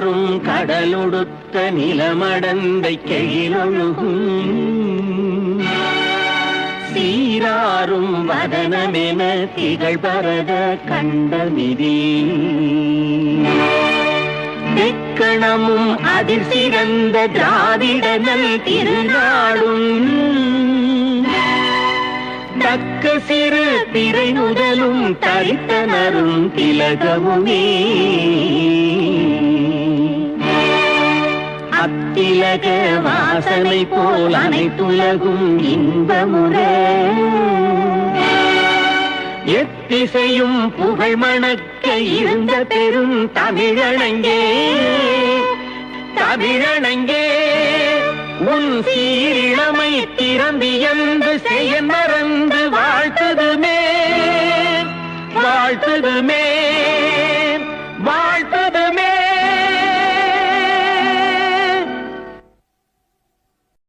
ஆறும் கடலொடுத்த நிலமடந்தை கையிலொழுகும். சீராறும் வதனமென திகழ் பரத கண்டமிதி தெக்கணமும் அதில் சிறந்த திராவிடனல் திருநாடும். தக்க சிறு திரை முதலும் தரித்தனரும் திலகமுமே. திலக வாசனை போல் அனைத்துலகும் இன்பமுற எத்திசையும் புகழ் மணக்க இருந்த பெரும் தமிழனங்கே. தமிழனங்கே உன் சீரிழமை திறம்பியந்து செய்ய மறந்து வாழ்த்ததுமே. வாழ்த்ததுமே.